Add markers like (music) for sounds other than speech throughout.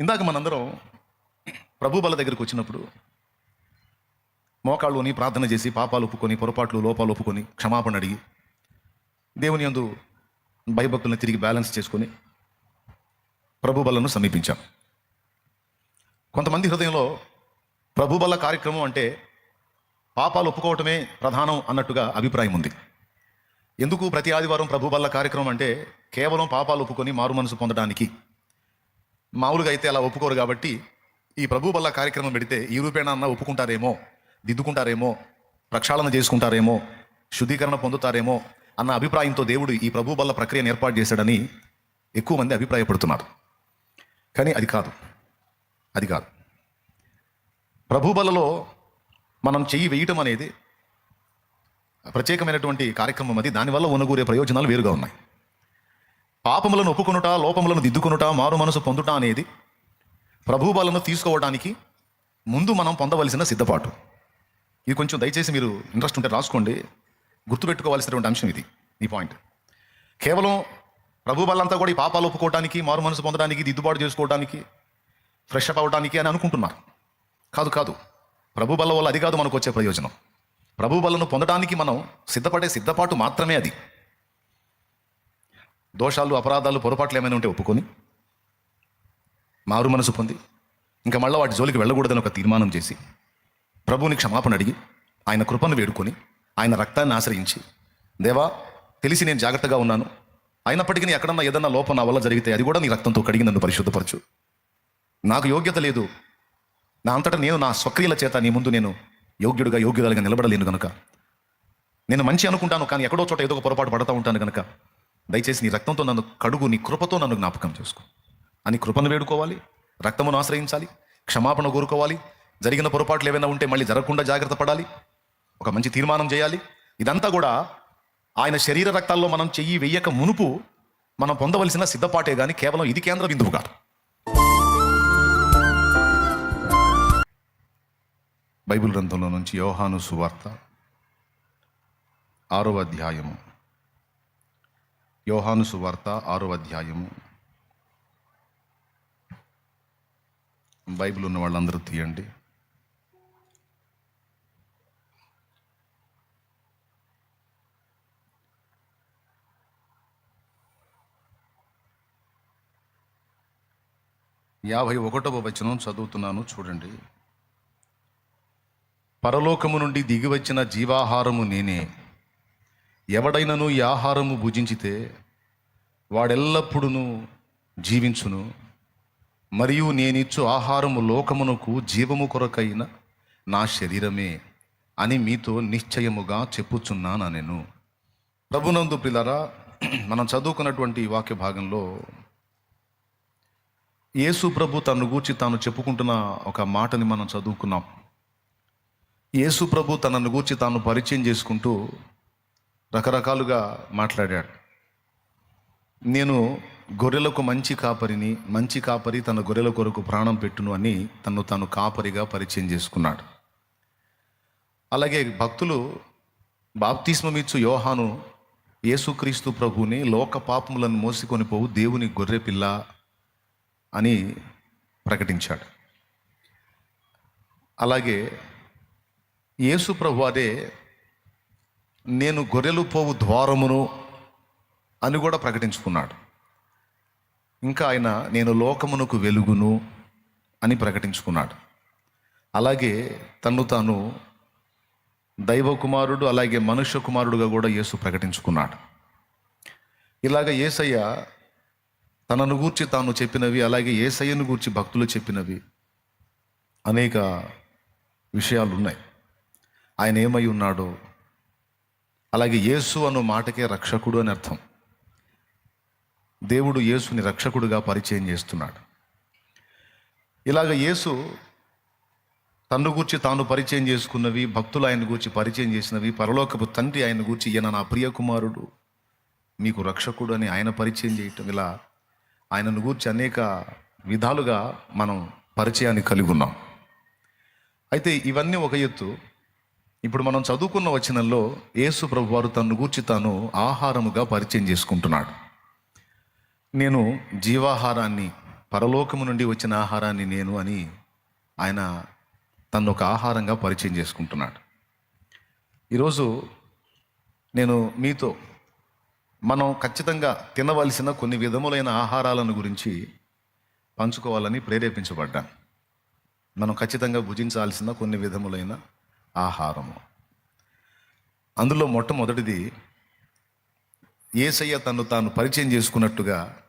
ఇందాక మనందరం ప్రభు బల దగ్గరికి వచ్చినప్పుడు మోకాళ్ళుని ప్రార్థన చేసి పాపాలు ఒప్పుకొని పొరపాట్లు లోపాలు ఒప్పుకొని క్షమాపణ అడిగి దేవుని యందు భయభక్తులను తిరిగి బ్యాలెన్స్ చేసుకొని ప్రభు బలను సమీపించాం. కొంతమంది హృదయంలో ప్రభు బల కార్యక్రమం అంటే పాపాలు ఒప్పుకోవటమే ప్రధానం అన్నట్టుగా అభిప్రాయం ఉంది. ఎందుకు ప్రతి ఆదివారం ప్రభు బల్ల కార్యక్రమం అంటే కేవలం పాపాలు ఒప్పుకొని మారు మనసు పొందడానికి? మామూలుగా అయితే అలా ఒప్పుకోరు కాబట్టి ఈ ప్రభు వల్ల కార్యక్రమం పెడితే ఈ రూపేణ అన్న ఒప్పుకుంటారేమో దిద్దుకుంటారేమో ప్రక్షాళన చేసుకుంటారేమో శుద్ధీకరణ పొందుతారేమో అన్న అభిప్రాయంతో దేవుడు ఈ ప్రభు బల్ల ప్రక్రియను ఏర్పాటు చేశాడని ఎక్కువ మంది అభిప్రాయపడుతున్నారు. కానీ అది కాదు. అది కాదు. ప్రభు బలలో మనం చెయ్యి వేయటం అనేది ప్రత్యేకమైనటువంటి కార్యక్రమం అది. దానివల్ల ఉనగూరే ప్రయోజనాలు వేరుగా ఉన్నాయి. పాపములను ఒప్పుకొనుట లోపములను దిద్దుకొనుట మారు మనసు పొందుట అనేది ప్రభుబలను తీసుకోవడానికి ముందు మనం పొందవలసిన సిద్ధపాటు. ఇది కొంచెం దయచేసి మీరు ఇంట్రెస్ట్ ఉంటే రాసుకోండి. గుర్తుపెట్టుకోవాల్సినటువంటి అంశం ఇది ఈ పాయింట్. కేవలం ప్రభు బలంతా కూడా ఈ పాపాలు ఒప్పుకోవడానికి మారు మనసు పొందడానికి దిద్దుబాటు చేసుకోవడానికి ఫ్రెష్ అప్ అవ్వడానికి అని అనుకుంటున్నారు. కాదు కాదు. ప్రభుబల వల్ల అది కాదు మనకు వచ్చే ప్రయోజనం. ప్రభు బలను పొందడానికి మనం సిద్ధపడే సిద్ధపాటు మాత్రమే అది. దోషాలు అపరాధాలు పొరపాట్లు ఏమైనా ఉంటే ఒప్పుకొని మారు మనసు పొంది ఇంకా మళ్ళీ వాటి జోలికి వెళ్ళకూడదని ఒక తీర్మానం చేసి ప్రభువుని క్షమాపణ అడిగి ఆయన కృపను వేడుకొని ఆయన రక్తాన్ని ఆశ్రయించి దేవా తెలిసి నేను జాగ్రత్తగా ఉన్నాను. అయినప్పటికీ నీ ఎక్కడన్నా ఏదన్నా లోపం నా వల్ల జరిగితే అది కూడా నీ రక్తంతో కడిగి నన్ను పరిశుద్ధపరచు. నాకు యోగ్యత లేదు. నా అంతటా నేను నా స్వక్రియల చేత నీ ముందు నేను యోగ్యుడిగా యోగ్యురాలుగా నిలబడలేను కనుక నేను మంచి అనుకుంటాను కానీ ఎక్కడో చోట ఏదో ఒక పొరపాటు పడతా ఉంటాను కనుక దయచేసి నీ రక్తంతో నన్ను కడుగు నీ కృపతో నన్ను జ్ఞాపకం చేసుకో. అని కృపను వేడుకోవాలి రక్తమును ఆశ్రయించాలి క్షమాపణ కోరుకోవాలి. జరిగిన పొరపాట్లు ఏమైనా ఉంటే మళ్ళీ జరగకుండా జాగ్రత్త పడాలి. ఒక మంచి తీర్మానం చేయాలి. ఇదంతా కూడా ఆయన శరీర రక్తాల్లో మనం చెయ్యి వెయ్యక మునుపు మనం పొందవలసిన సిద్ధపాటే కానీ కేవలం ఇది కేంద్ర బిందువు కాదు. బైబిల్ గ్రంథంలో నుంచి యోహాను సువార్త ఆరో అధ్యాయము. యోహాను సువార్త ఆరో అధ్యాయము. బైబిల్ ఉన్న వాళ్ళందరూ తీయండి. యాభై ఒకటవ వచనం చదువుతున్నాను చూడండి. పరలోకము నుండి దిగివచ్చిన జీవాహారము నేనే. ఎవడైనను ఈ ఆహారము భుజించితే వాడెల్లప్పుడూ జీవించును. మరియు నేనిచ్చు ఆహారము లోకమునకు జీవము కొరకైన నా శరీరమే అని మీతో నిశ్చయముగా చెప్పుచున్నాను నేను ప్రభునందు పిల్లరా మనం చదువుకున్నటువంటి వాక్య భాగంలో యేసు ప్రభు తను గూర్చి తాను చెప్పుకుంటున్న ఒక మాటని మనం చదువుకున్నాం. యేసు ప్రభు తనను గూర్చి తాను పరిచయం చేసుకుంటూ రకరకాలుగా మాట్లాడాడు. నేను గొర్రెలకు మంచి కాపరిని మంచి కాపరి తన గొర్రెల కొరకు ప్రాణం పెట్టును అని తను తను కాపరిగా పరిచయం చేసుకున్నాడు. అలాగే భక్తులు బాప్తిస్మమిచ్చు యోహాను యేసుక్రీస్తు ప్రభుని లోక పాపములను మోసుకొని పోవు దేవుని గొర్రె పిల్ల అని ప్రకటించాడు. అలాగే యేసు ప్రభు అదే నేను గొర్రెలు పోవు ద్వారమును అని కూడా ప్రకటించుకున్నాడు. ఇంకా ఆయన నేను లోకమునకు వెలుగును అని ప్రకటించుకున్నాడు. అలాగే తను తాను దైవ కుమారుడు అలాగే మనుష్య కుమారుడుగా కూడా యేసు ప్రకటించుకున్నాడు. ఇలాగ ఏసయ్య తనను గూర్చి తాను చెప్పినవి అలాగే ఏసయ్యను గూర్చి భక్తులు చెప్పినవి అనేక విషయాలు ఉన్నాయి ఆయన ఏమై ఉన్నాడో అలాగే యేసు అన్న మాటకే రక్షకుడు అని అర్థం. దేవుడు యేసుని రక్షకుడుగా పరిచయం చేస్తున్నాడు. ఇలాగ యేసు తన్ను గూర్చి తాను పరిచయం చేసుకున్నవి భక్తులు ఆయన గూర్చి పరిచయం చేసినవి పరలోకపు తండ్రి ఆయన గూర్చి ఈయన నా ప్రియ కుమారుడు మీకు రక్షకుడు అని ఆయన పరిచయం చేయటం ఇలా ఆయనను గూర్చి అనేక విధాలుగా మనం పరిచయాన్ని కలిగి ఉన్నాం. అయితే ఇవన్నీ ఒక ఎత్తు. ఇప్పుడు మనం చదువుకున్న వచనంలో యేసు ప్రభు వారు తన్ను గూర్చి తాను ఆహారముగా పరిచయం చేసుకుంటున్నాడు. నేను జీవాహారాన్ని పరలోకము నుండి వచ్చిన ఆహారాన్ని నేను అని ఆయన తను ఒక ఆహారంగా పరిచయం చేసుకుంటున్నాడు. ఈరోజు నేను మీతో మనం ఖచ్చితంగా తినవలసిన కొన్ని విధములైన ఆహారాలను గురించి పంచుకోవాలని ప్రేరేపించబడ్డాను. మనం ఖచ్చితంగా భుజించాల్సిన కొన్ని విధములైన ఆహారము. అందులో మొట్టమొదటిది ఏసయ్య తను తాను పరిచయం చేసుకున్నట్టుగా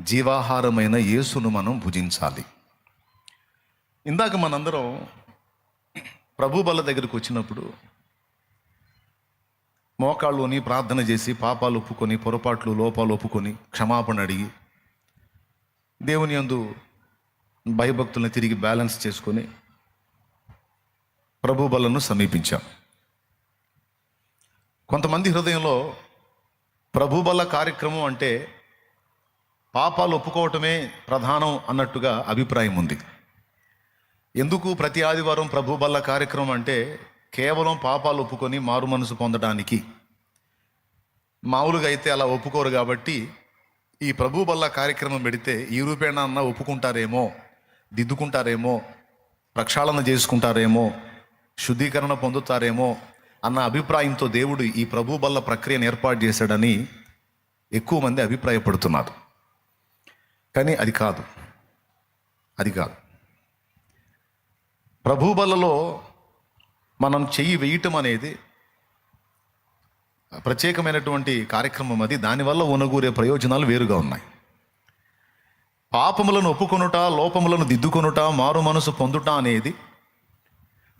జీవాహారమైన యేసును మనం భుజించాలి. ఇందాక మనందరం ప్రభు బల దగ్గరికి వచ్చినప్పుడు మోకాళ్ళుని ప్రార్థన చేసి పాపాలు ఒప్పుకొని పొరపాట్లు లోపాలు ఒప్పుకొని క్షమాపణ అడిగి దేవుని యందు భయభక్తులను తిరిగి బ్యాలెన్స్ చేసుకొని ప్రభు బలను సమీపించాం. కొంతమంది హృదయంలో ప్రభు బల కార్యక్రమం అంటే పాపాలు ఒప్పుకోవటమే ప్రధానం అన్నట్టుగా అభిప్రాయం ఉంది. ఎందుకు ప్రతి ఆదివారం ప్రభుబల్ల కార్యక్రమం అంటే కేవలం పాపాలు ఒప్పుకొని మారు మనసు పొందడానికి? మామూలుగా అయితే అలా ఒప్పుకోరు కాబట్టి ఈ ప్రభు బల్ల కార్యక్రమం పెడితే ఈ రూపేణ అన్న ఒప్పుకుంటారేమో దిద్దుకుంటారేమో ప్రక్షాళన చేసుకుంటారేమో శుద్ధీకరణ పొందుతారేమో అన్న అభిప్రాయంతో దేవుడు ఈ ప్రభు బల్ల ప్రక్రియను ఏర్పాటు చేశాడని ఎక్కువ మంది అభిప్రాయపడుతున్నారు. కానీ అది కాదు. అది కాదు. ప్రభు బలలో మనం చెయ్యి వేయటం అనేది ప్రత్యేకమైనటువంటి కార్యక్రమం అది. దానివల్ల ఉనగూరే ప్రయోజనాలు వేరుగా ఉన్నాయి. పాపములను ఒప్పుకొనుట లోపములను దిద్దుకొనుట మారు మనసు పొందుట అనేది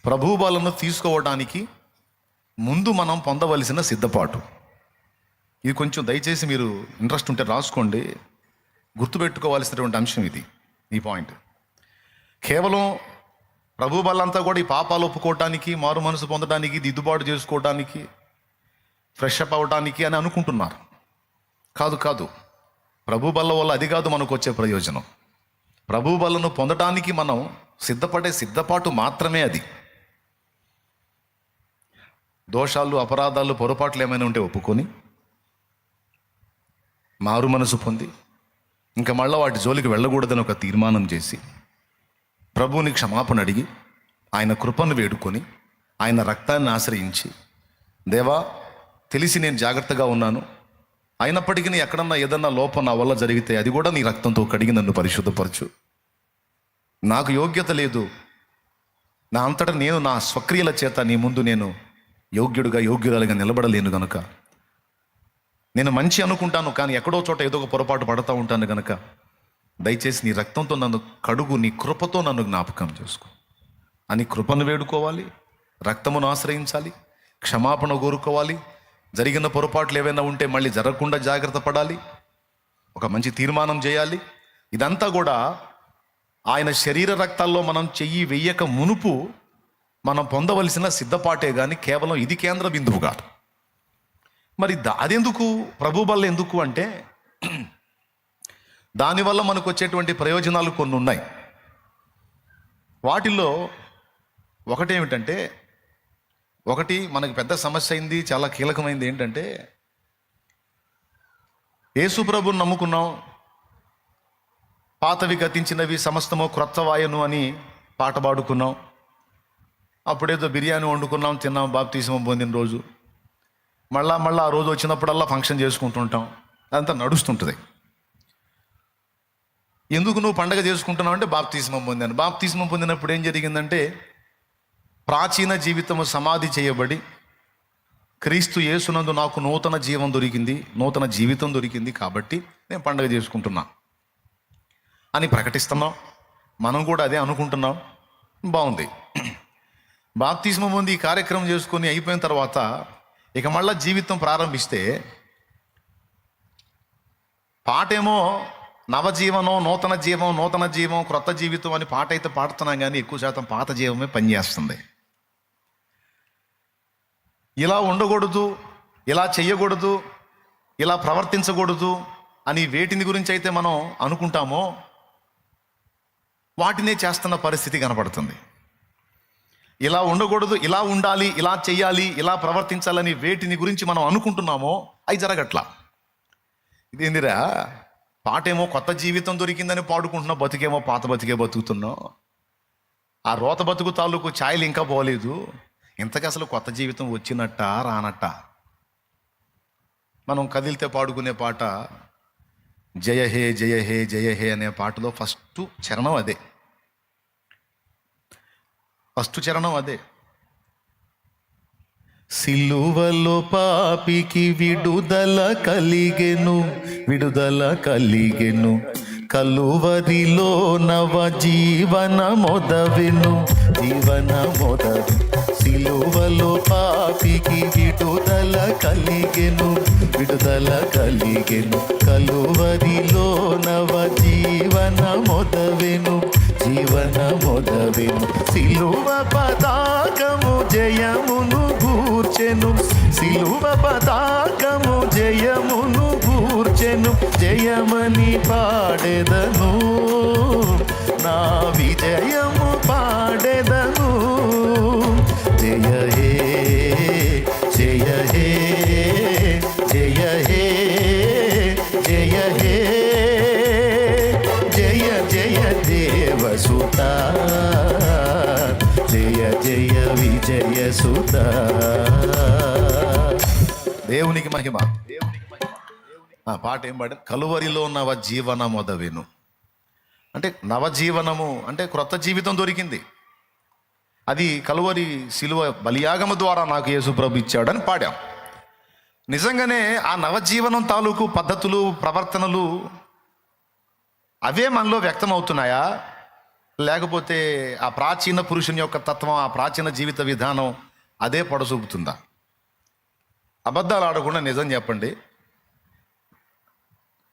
ప్రభు బలను తీసుకోవడానికి ముందు మనం పొందవలసిన సిద్ధపాటు. ఇది కొంచెం దయచేసి మీరు ఇంట్రెస్ట్ ఉంటే రాసుకోండి. గుర్తుపెట్టుకోవాల్సినటువంటి అంశం ఇది ఈ పాయింట్. కేవలం ప్రభు బలంతా కూడా ఈ పాపాలు ఒప్పుకోవటానికి మారు మనసు పొందడానికి దిద్దుబాటు చేసుకోవటానికి ఫ్రెష్ అప్ అవ్వడానికి అని అనుకుంటున్నారు. కాదు కాదు. ప్రభు బల్ల వల్ల అది కాదు మనకు వచ్చే ప్రయోజనం. ప్రభు బలను పొందటానికి మనం సిద్ధపడే సిద్ధపాటు మాత్రమే అది. దోషాలు అపరాధాలు పొరపాట్లు ఏమైనా ఉంటే ఒప్పుకొని మారు మనసు పొంది ఇంకా మళ్ళీ వాటి జోలికి వెళ్ళకూడదని ఒక తీర్మానం చేసి ప్రభువుని క్షమాపణ అడిగి ఆయన కృపను వేడుకొని ఆయన రక్తాన్ని ఆశ్రయించి దేవా తెలిసి నేను జాగ్రత్తగా ఉన్నాను. అయినప్పటికీ నీ ఎక్కడన్నా ఏదన్నా లోపం నా వల్ల జరిగితే అది కూడా నీ రక్తంతో కడిగి నన్ను పరిశుద్ధపరచు. నాకు యోగ్యత లేదు. నా అంతటా నేను నా స్వక్రియల చేత నీ ముందు నేను యోగ్యుడుగా యోగ్యురాలిగా నిలబడలేను గనుక. నేను మంచి అనుకుంటాను కానీ ఎక్కడో చోట ఏదో ఒక పొరపాటు పడతా ఉంటాను గనక. దయచేసి నీ రక్తంతో నన్ను కడుగు నీ కృపతో నన్ను జ్ఞాపకం చేసుకో. అని కృపను వేడుకోవాలి రక్తమును ఆశ్రయించాలి క్షమాపణ కోరుకోవాలి. జరిగిన పొరపాట్లు ఏవైనా ఉంటే మళ్ళీ జరగకుండా జాగ్రత్త పడాలి. ఒక మంచి తీర్మానం చేయాలి. ఇదంతా కూడా ఆయన శరీర రక్తాల్లో మనం చెయ్యి వెయ్యక మునుపు మనం పొందవలసిన సిద్ధపాటే కానీ కేవలం ఇది కేంద్ర బిందువు కాదు. మరి అదెందుకు? ప్రభు బల్ల ఎందుకు అంటే (clears throat) దానివల్ల మనకు వచ్చేటువంటి ప్రయోజనాలు కొన్ని ఉన్నాయి. వాటిల్లో ఒకటేమిటంటే ఒకటి మనకి పెద్ద సమస్య అయింది చాలా కీలకమైంది ఏంటంటే యేసు ప్రభుని నమ్ముకున్నాం పాతవి గతించినవి సమస్తము క్రొత్త వాయను అని పాట పాడుకున్నాం. అప్పుడేదో బిర్యానీ వండుకున్నాం తిన్నాం బాప్తీసం పొందిన రోజు. మళ్ళా మళ్ళీ ఆ రోజు వచ్చినప్పుడల్లా ఫంక్షన్ చేసుకుంటుంటాం. అదంతా నడుస్తుంటుంది. ఎందుకు నువ్వు పండగ చేసుకుంటున్నావు అంటే బాప్తీస్మం పొందాను. బాప్తీస్మం పొందినప్పుడు ఏం జరిగిందంటే ప్రాచీన జీవితము సమాధి చేయబడి క్రీస్తు యేసునందు నాకు నూతన జీవం దొరికింది నూతన జీవితం దొరికింది కాబట్టి నేను పండగ చేసుకుంటున్నా. అని ప్రకటిస్తున్నాం. మనం కూడా అదే అనుకుంటున్నాం. బాగుంది. బాప్తిస్మం పొంది ఈ కార్యక్రమం చేసుకొని అయిపోయిన తర్వాత ఇక మళ్ళా జీవితం ప్రారంభిస్తే పాటేమో నవజీవనం నూతన జీవం నూతన జీవం క్రొత్త జీవితం అని పాట అయితే పాడుతున్నాం కానీ ఎక్కువ శాతం పాత జీవమే పనిచేస్తుంది. ఇలా ఉండకూడదు ఇలా చేయకూడదు ఇలా ప్రవర్తించకూడదు అని వేటిని గురించి అయితే మనం అనుకుంటామో వాటినే చేస్తున్న పరిస్థితి కనపడుతుంది. ఇలా ఉండకూడదు ఇలా ఉండాలి ఇలా చేయాలి ఇలా ప్రవర్తించాలని వేటిని గురించి మనం అనుకుంటున్నామో అవి జరగట్లా. ఇదేందిరా? పాటేమో కొత్త జీవితం దొరికిందని పాడుకుంటున్నావు బతికేమో పాత బతికే బతుకుతున్నావు. ఆ రోత బతుకు తాలూకు ఛాయలు ఇంకా పోలేదు. ఇంతకీ అసలు కొత్త జీవితం వచ్చినట్ట రానట్ట? మనం కదిలితే పాడుకునే పాట జయ హే జయ హే జయ హే అనే పాటలో ఫస్ట్ చరణం అదే. ఫస్ట్ చరణం అదే. సిలువలో పాపికి విడుదల కలిగెను విడుదల కలిగెను. కలువరిలో నవ జీవన మొదవెను. జీవన మొదవి సిలువలో పాపికి విడుదల కలిగెను విడుదల కలిగెను. కలువరిలో నవ జీవన మొదవెను జీవన మొదవెను సిలువ పతాకము జయమును గూర్చెను. సిలువ పతాకము జయమును గూర్చెను. జయమని పాడెదను. నా విజయము పాడెదను. జయ హే జయ జయ జయ దేవసుత జయ జయ విజయ సుత. దేవునికి మహిమ. ఆ పాట ఏం పాడారు కలువరిలో నవ జీవన మొదవెను అంటే నవజీవనము అంటే క్రొత్త జీవితం దొరికింది. అది కలువరి శిలువ బలియాగము ద్వారా నాకు యేసు ప్రభు ఇచ్చాడని పాడాం. నిజంగానే ఆ నవజీవనం తాలూకు పద్ధతులు ప్రవర్తనలు అవే మనలో వ్యక్తమవుతున్నాయా? లేకపోతే ఆ ప్రాచీన పురుషుని యొక్క తత్వం ఆ ప్రాచీన జీవిత విధానం అదే పొడసూపుతుందా అబద్ధాలు ఆడకుండా నిజం చెప్పండి.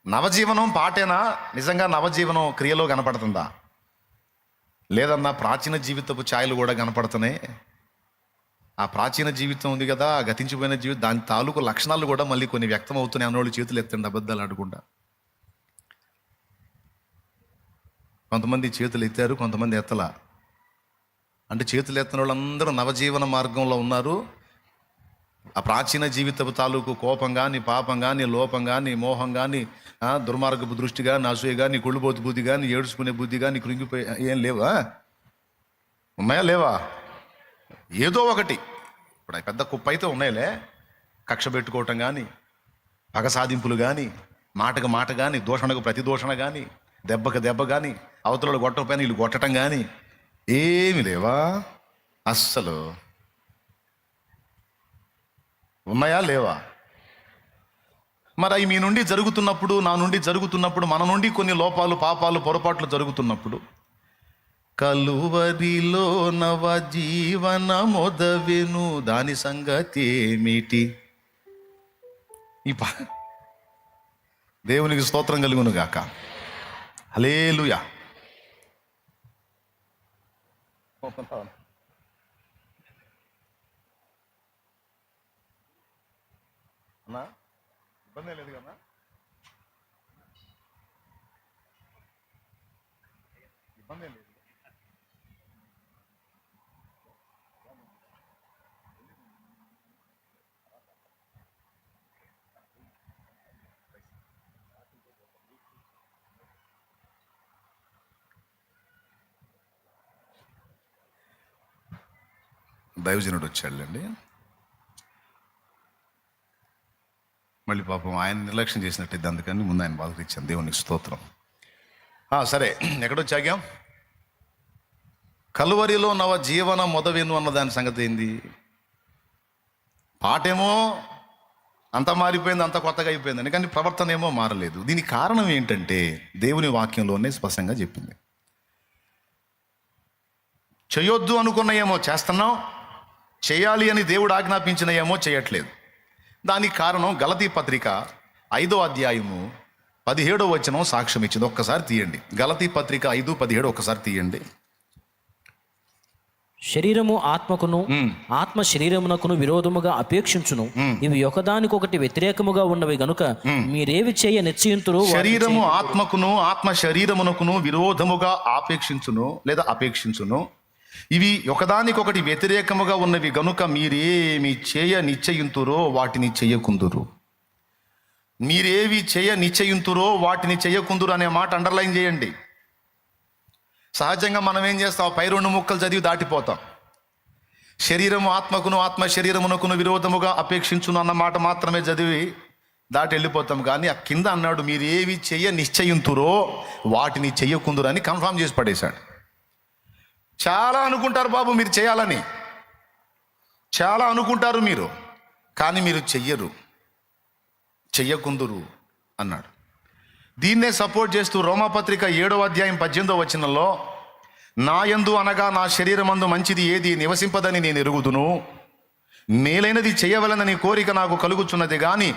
నవజీవనం పాటేనా? నిజంగా నవజీవనం క్రియలో కనపడుతుందా? లేదన్నా ప్రాచీన జీవితపు ఛాయలు కూడా కనపడుతున్నాయి? ఆ ప్రాచీన జీవితం ఉంది కదా గతించిపోయిన జీవితం దాని తాలూకు లక్షణాలు కూడా మళ్ళీ కొన్ని వ్యక్తం అవుతున్నాయి అన్నోళ్ళు చేతులు ఎత్తండి అబద్ధాలు ఆడకుండా. కొంతమంది చేతులు ఎత్తారు కొంతమంది ఎత్తలా. అంటే చేతులు ఎత్తిన వాళ్ళందరూ నవజీవన మార్గంలో ఉన్నారు. ఆ ప్రాచీన జీవితపు తాలూకు కోపం కానీ పాపం కానీ లోపం కానీ మోహం కానీ దుర్మార్గపు దృష్టి కానీ అసూయ కానీ కుళ్ళుబోతు బుద్ధి కానీ ఏడుచుకునే బుద్ధి కానీ కృంగిపోయి ఏం లేవా? ఉన్నాయా లేవా? ఏదో ఒకటి. ఇప్పుడు పెద్ద కుప్ప అయితే ఉన్నాయిలే. కక్ష పెట్టుకోవటం కానీ పగ సాధింపులు కానీ మాటకు మాట కానీ దూషణకు ప్రతిదూషణ కానీ దెబ్బకు దెబ్బ కానీ అవతలలో కొట్టకపోయినా వీళ్ళు కొట్టడం కానీ ఏమి లేవా? అస్సలు. ఉన్నాయా? లేవా? మరి అవి మీ నుండి జరుగుతున్నప్పుడు నా నుండి జరుగుతున్నప్పుడు మన నుండి కొన్ని లోపాలు పాపాలు పొరపాట్లు జరుగుతున్నప్పుడు కలువరిలో నవ జీవన మొదవెను దాని సంగతి ఏమిటి? ఈ పా దేవునికి స్తోత్రం కలుగును గాక హలేలుయా అన్నా ఇబ్బంది లేదు కదా ఇబ్బంది లేదు దైవజనుడు వచ్చాడులేండి. మళ్ళీ పాపం ఆయన నిర్లక్ష్యం చేసినట్టు అందుకని ముందు ఆయన బాధకు ఇచ్చాను దేవునికి స్తోత్రం. ఆ, సరే ఎక్కడొచ్చాగాం కలువరిలో నవ జీవన మొదవెను అన్న దాని సంగతి ఏంది? పాటేమో అంత మారిపోయింది అంత కొత్తగా అయిపోయింది కానీ ప్రవర్తన ఏమో మారలేదు. దీనికి కారణం ఏంటంటే దేవుని వాక్యంలోనే స్పష్టంగా చెప్పింది. చేయొద్దు అనుకున్న ఏమో చేస్తున్నాం చేయాలి అని దేవుడు ఆజ్ఞాపించిన ఏమో చేయట్లేదు. దానికి కారణం గలతీ పత్రిక ఐదో అధ్యాయము పదిహేడో వచనం సాక్ష్యం ఇచ్చింది. ఒక్కసారి తీయండి. గలతీ పత్రిక ఐదు పదిహేడు ఒక్కసారి తీయండి. శరీరము ఆత్మకును ఆత్మ శరీరమునకును విరోధముగా అపేక్షించును. ఇవి ఒకదానికొకటి వ్యతిరేకముగా ఉన్నవి గనుక మీరేవి చేయ నిశ్చయింతురు శరీరము ఆత్మకును ఆత్మ శరీరమునకును విరోధముగా ఆపేక్షించును లేదా అపేక్షించును. ఇవి ఒకదానికొకటి వ్యతిరేకముగా ఉన్నవి గనుక మీరేమి చేయ నిశ్చయింతురో వాటిని చేయకుందురు. మీరేవి చేయ నిశ్చయింతురో వాటిని చేయకుందురు అనే మాట అండర్లైన్ చేయండి. సహజంగా మనం ఏం చేస్తాం? పై రెండు ముక్కలు చదివి దాటిపోతాం. శరీరము ఆత్మకును ఆత్మ శరీరమునకును విరోధముగా అపేక్షించును అన్న మాట మాత్రమే చదివి దాటి వెళ్ళిపోతాం. కానీ ఆ కింద అన్నాడు మీరేవి చేయ చెయ్య నిశ్చయింతురో వాటిని చెయ్యకుందురని కన్ఫామ్ చేసి పడేశాడు. చాలా అనుకుంటారు బాబు మీరు చేయాలని. చాలా అనుకుంటారు మీరు కానీ మీరు చెయ్యరు. చెయ్యకుందురు అన్నాడు. దీన్నే సపోర్ట్ చేస్తూ రోమపత్రిక ఏడవ అధ్యాయం పద్దెనిమిదో వచనంలో నా యందు అనగా నా శరీరమందు మంచిది ఏది నివసింపదని నేను ఎరుగుదును. మేలైనది చేయవలనని కోరిక నాకు కలుగుచున్నది కానీ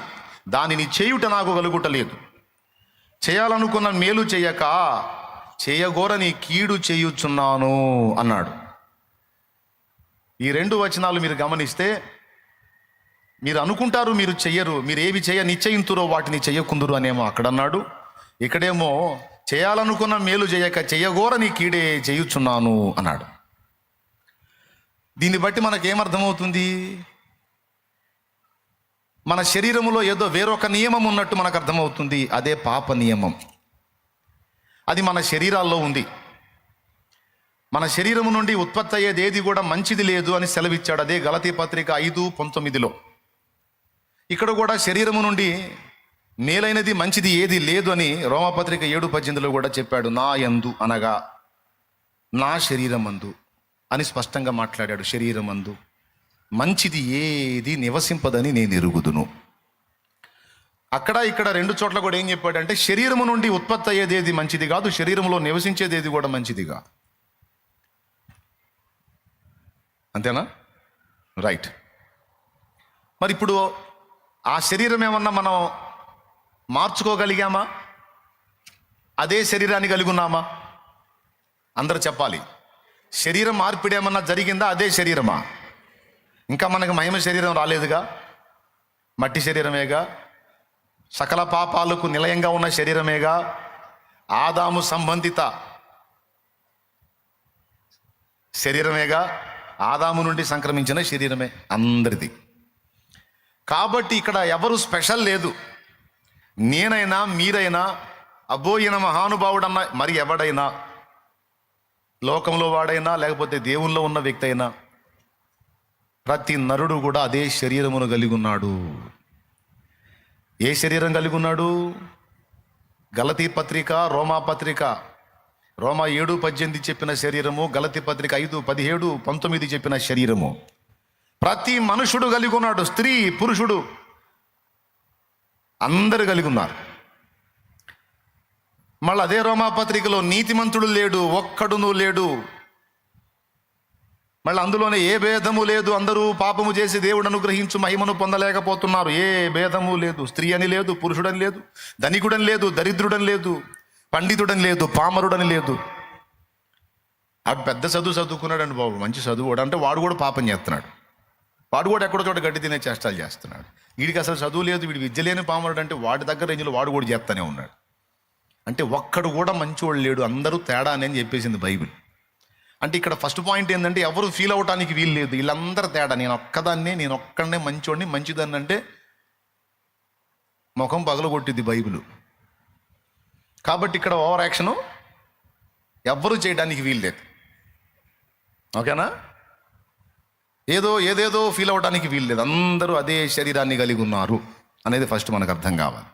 దానిని చేయుట నాకు కలుగుటలేదు. చేయాలనుకున్న మేలు చేయక చేయగోరని కీడు చేయుచున్నాను అన్నాడు. ఈ రెండు వచనాలు మీరు గమనిస్తే మీరు అనుకుంటారు మీరు చెయ్యరు మీరు ఏవి చేయ నిశ్చయింతురో వాటిని చెయ్యకుందురు అనేమో అక్కడ అన్నాడు. ఇక్కడేమో చేయాలనుకున్న మేలు చేయక చేయగోరని కీడే చేయుచున్నాను అన్నాడు. దీన్ని బట్టి మనకేమర్థమవుతుంది? మన శరీరములో ఏదో వేరొక నియమం ఉన్నట్టు మనకు అర్థమవుతుంది. అదే పాప నియమం. అది మన శరీరాల్లో ఉంది. మన శరీరము నుండి ఉత్పత్తి అయ్యేది ఏది కూడా మంచిది లేదు అని సెలవిచ్చాడు అదే గలతీ పత్రిక ఐదు పంతొమ్మిదిలో. ఇక్కడ కూడా శరీరము నుండి మేలైనది మంచిది ఏది లేదు అని రోమపత్రిక ఏడు పద్దెనిమిదిలో కూడా చెప్పాడు. నా యందు అనగా నా శరీరమందు అని స్పష్టంగా మాట్లాడాడు. శరీరమందు మంచిది ఏది నివసింపదని నేను ఎరుగుదును. అక్కడ ఇక్కడ రెండు చోట్ల కూడా ఏం చెప్పాడంటే శరీరము నుండి ఉత్పత్తి అయ్యేది ఏది మంచిది కాదు శరీరంలో నివసించేది ఏది కూడా మంచిది కాదు అంతేనా? రైట్. మరి ఇప్పుడు ఆ శరీరం ఏమన్నా మనం మార్చుకోగలిగామా? అదే శరీరాన్ని కలిగి ఉన్నామా అందరు చెప్పాలి. శరీరం మార్పిడి ఏమన్నా జరిగిందా? అదే శరీరమా? ఇంకా మనకు మహిమ శరీరం రాలేదుగా? మట్టి శరీరమేగా? సకల పాపాలకు నిలయంగా ఉన్న శరీరమేగా ఆదాము సంబంధిత శరీరమేగా ఆదాము నుండి సంక్రమించిన శరీరమే అందరిది. కాబట్టి ఇక్కడ ఎవరు స్పెషల్ లేదు. నేనైనా మీరైనా అబ్బోయిన మహానుభావుడన్న మరి ఎవడైనా లోకంలో వాడైనా లేకపోతే దేవుల్లో ఉన్న వ్యక్తి అయినా ప్రతి నరుడు కూడా అదే శరీరమును కలిగి ఉన్నాడు. ఏ శరీరం కలిగి ఉన్నాడు? గలతీ పత్రిక రోమా పత్రిక. రోమా ఏడు పద్దెనిమిది చెప్పిన శరీరము గలతీ పత్రిక ఐదు పదిహేడు పంతొమ్మిది చెప్పిన శరీరము. ప్రతి మనుషుడు కలిగి ఉన్నాడు స్త్రీ పురుషుడు. అందరు కలిగి ఉన్నారు. మళ్ళీ అదే రోమాపత్రికలో నీతిమంతుడు లేడు ఒక్కడును లేడు. మళ్ళీ అందులోనే ఏ భేదము లేదు. అందరూ పాపము చేసి దేవుడు అనుగ్రహించు మహిమను పొందలేకపోతున్నారు. ఏ భేదము లేదు. స్త్రీ అని లేదు పురుషుడని లేదు ధనికుడని లేదు దరిద్రుడని లేదు పండితుడని లేదు పామరుడని లేదు. ఆ పెద్ద చదువు చదువుకున్నాడండి బాబు. మంచి చదువు అంటే వాడు కూడా పాపం చేస్తున్నాడు. వాడు కూడా ఎక్కడో చోట గడ్డి తినే చేష్టాలు చేస్తున్నాడు. వీడికి అసలు చదువు లేదు. వీడి విద్య లేని పామరుడు అంటే వాడి దగ్గర రేంజ్లో వాడు కూడా చేస్తూనే ఉన్నాడు. అంటే ఒక్కడు కూడా మంచివాడు లేడు. అందరూ తేడా అని చెప్పేసింది బైబిల్. అంటే ఇక్కడ ఫస్ట్ పాయింట్ ఏంటంటే ఎవరు ఫీల్ అవటానికి వీలు లేదు. వీళ్ళందరూ తేడా. నేను ఒక్కదాన్నే నేను ఒక్కడనే మంచివాడిని మంచిదాన్ని అంటే ముఖం పగలగొట్టింది బైబిల్. కాబట్టి ఇక్కడ ఓవర్ యాక్షను ఎవ్వరూ చేయడానికి వీలు లేదు. ఓకేనా? ఏదో ఏదేదో ఫీల్ అవ్వడానికి వీలు లేదు. అందరూ అదే శరీరాన్ని కలిగి ఉన్నారు అనేది ఫస్ట్ మనకు అర్థం కావాలి.